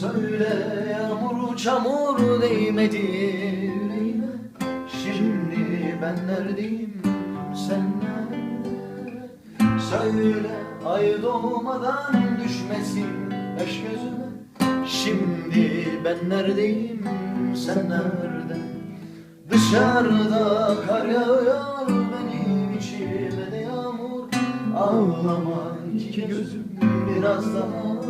Söyle yağmur çamur değmedi. Yüreğime Şimdi ben neredeyim sen nerede? Söyle ay doğmadan düşmesin yaş gözüme. Şimdi ben neredeyim sen nerede? Dışarıda kar yağıyor benim içime de yağmur. Ağlama iki gözüm biraz daha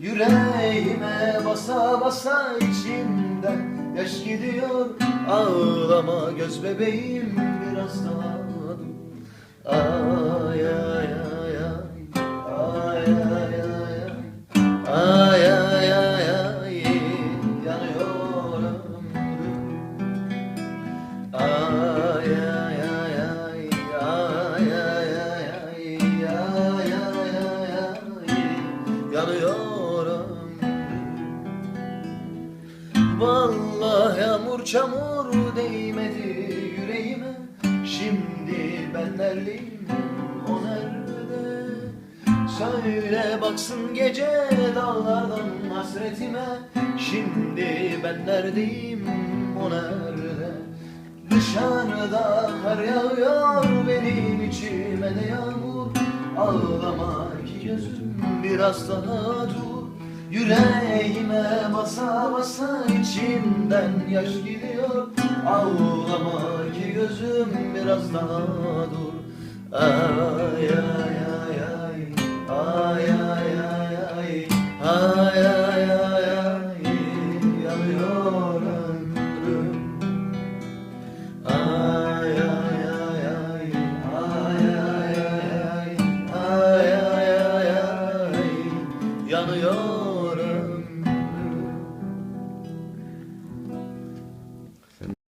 Yüreğime basa basa içimden yaş gidiyor. Ağlama göz bebeğim biraz daha Ay ay ay ay. Ay ay ay ay. Ay ay ay Yanıyorum. Ay ay ay ay. Ay ay ay ay. Ay ay Vallahi yağmur çamur değmedi yüreğime. Şimdi ben neredeyim? O nerede? Söyle baksın gece dağlardan hasretime. Şimdi ben neredeyim? O nerede? Dışarıda kar yağıyor benim içime de yağmur. Ağlama ki gözüm biraz daha dur Yüreğime basa basa içimden yaş gidiyor Ağlama ki gözüm biraz daha dur. Ay ay